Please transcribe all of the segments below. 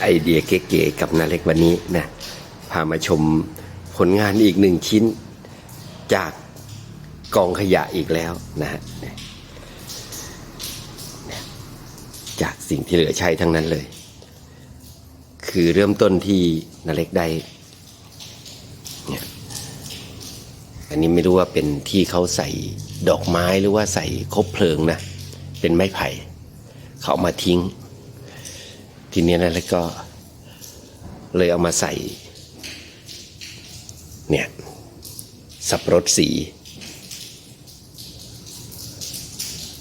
ไอเดียเก๋ๆกับนาเล็กวันนี้นะพามาชมผลงานอีกหนึ่งชิ้น จากกองขยะอีกแล้วนะฮะจากสิ่งที่เหลือใช้ทั้งนั้นเลย คือเริ่มต้นที่นาเล็กได้เนี่ยอันนี้ไม่รู้ว่าเป็นที่เขาใส่ดอกไม้หรือว่าใส่คบเพลิงนะ เป็นไม้ไผ่ เขามาทิ้ง ทีนี้นะแล้วก็เลยเอามาใส่ เนี่ย สับรดสี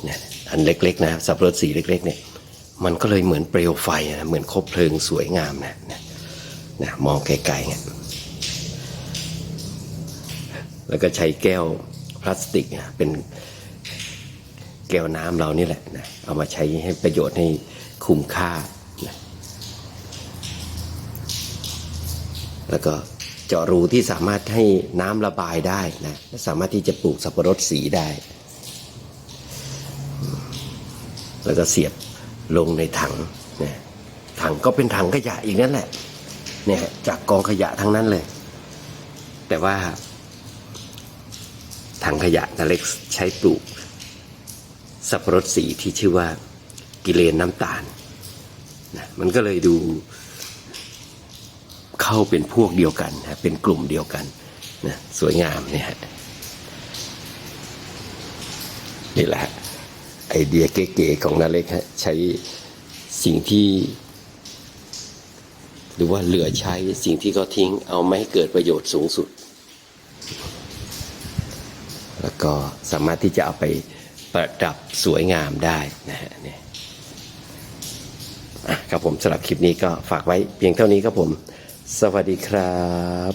เนี่ยอันเล็กๆนะสับรดสีเล็ก ๆ เนี่ย มันก็เลยเหมือนเปลวไฟนะเหมือนคบเพลิงสวยงามนะนะนะมองไกลๆเนี่ยแล้วก็ใช้แก้วพลาสติกนะเป็นแก้วน้ำเรานี่แหละนะเอามาใช้ให้ประโยชน์ให้คุ้มค่านะ แล้วก็เจาะรูที่สามารถให้น้ำระบายได้นะและสามารถที่จะปลูกสับปะรดสีได้ แล้วก็เสียบลงในถังนี่ยถังก็เป็นถังขยะอีกนั่นแหละเนี่ยจากกองขยะทั้งนั้นเลย แต่ว่า ถังขยะนาเล็กใช้ปลูก สับปะรดสีที่ชื่อว่ากิเลนน้ำตาลนะมันก็เลยดู เข้าเป็นพวกเดียวกันนะเป็นกลุ่มเดียวกันนะสวยงามเนี่ยนี่แหละไอเดียเก๋ๆของนาเล็กฮะใช้สิ่งที่ หรือว่าเหลือใช้สิ่งที่เขาทิ้งเอาไม่ให้เกิดประโยชน์สูงสุด แล้วก็สามารถที่จะเอาไปประดับสวยงามได้นะฮะเนี่ยครับผมสำหรับคลิปนี้ก็ฝากไว้เพียงเท่านี้ครับผม สวัสดีครับ